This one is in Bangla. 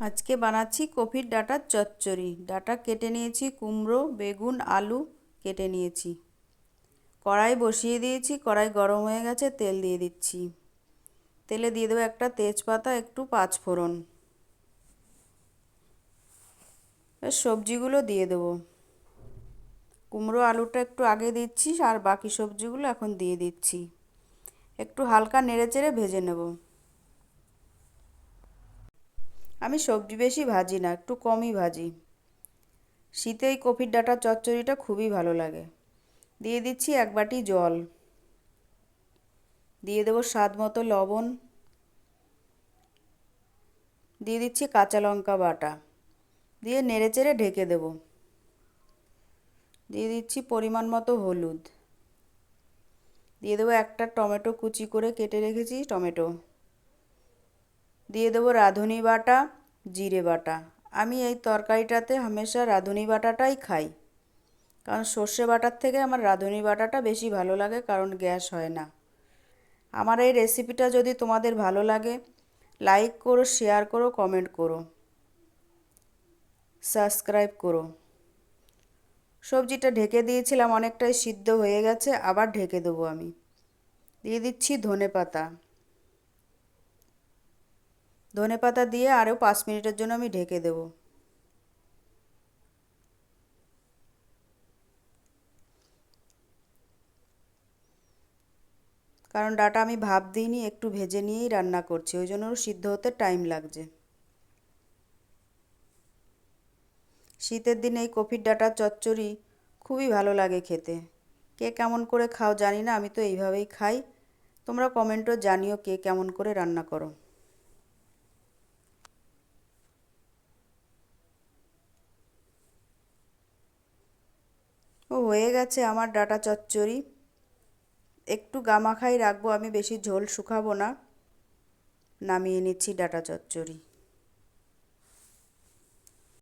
আজকে বানাচ্ছি কপির ডাঁটার চচ্চড়ি। ডাঁটা কেটে নিয়েছি, কুমড়ো, বেগুন, আলু কেটে নিয়েছি। কড়াই বসিয়ে দিয়েছি, কড়াই গরম হয়ে গেছে, তেল দিয়ে দিচ্ছি। তেলে দিয়ে দেবো একটা তেজপাতা, একটু পাঁচ ফোড়ন। সবজিগুলো দিয়ে দেবো। কুমড়ো, আলুটা একটু আগে দিচ্ছি, আর বাকি সবজিগুলো এখন দিয়ে দিচ্ছি। একটু হালকা নেড়ে চেড়ে ভেজে নেব। আমি সবজি বেশি ভাজি না, একটু কমই ভাজি। শীতে এই কপির ডাঁটার চচ্চড়িটা খুবই ভালো লাগে। দিয়ে দিচ্ছি এক বাটি জল। দিয়ে দেবো স্বাদ মতো লবণ। দিয়ে দিচ্ছি কাঁচা লঙ্কা বাটা। দিয়ে নেড়ে চেড়ে ঢেকে দেব। দিয়ে দিচ্ছি পরিমাণ মতো হলুদ। দিয়ে দেবো একটা টমেটো কুচি করে কেটে রেখেছি টমেটো। দিয়ে দেবো রাঁধুনি বাটা, জিরে বাটা। আমি এই তরকারিটাতে হামেশা রাঁধুনি বাটাটাই খাই। কারণ সর্ষে বাটার থেকে আমার রাঁধুনি বাটাটা বেশি ভালো লাগে, কারণ গ্যাস হয় না। আমার এই রেসিপিটা যদি তোমাদের ভালো লাগে, লাইক করো, শেয়ার করো, কমেন্ট করো, সাবস্ক্রাইব করো। সবজিটা ঢেকে দিয়েছিলাম, অনেকটাই সিদ্ধ হয়ে গেছে, আবার ঢেকে দেবো আমি। দিয়ে দিচ্ছি ধনে পাতা ধনে পাতা দিয়ে আরও পাঁচ মিনিটের জন্য আমি ঢেকে দেব। কারণ ডাটা আমি ভাপ দিইনি, একটু ভেজে নিয়েই রান্না করছি, ওই জন্য সিদ্ধ হতে টাইম লাগছে। শীতের দিনে এই কফির ডাটা চচ্চড়ি খুবই ভালো লাগে খেতে। কে কেমন করে খাও জানি না, আমি তো এইভাবেই খাই। তোমরা কমেন্টও জানিও কে কেমন করে রান্না করো। ও হয়ে গেছে আমার ডাটা চচ্চড়ি। একটু গামাখাই রাখব, আমি বেশি ঝোল শুকাবো না। নামিয়ে নিচ্ছি ডাটা চচ্চড়ি।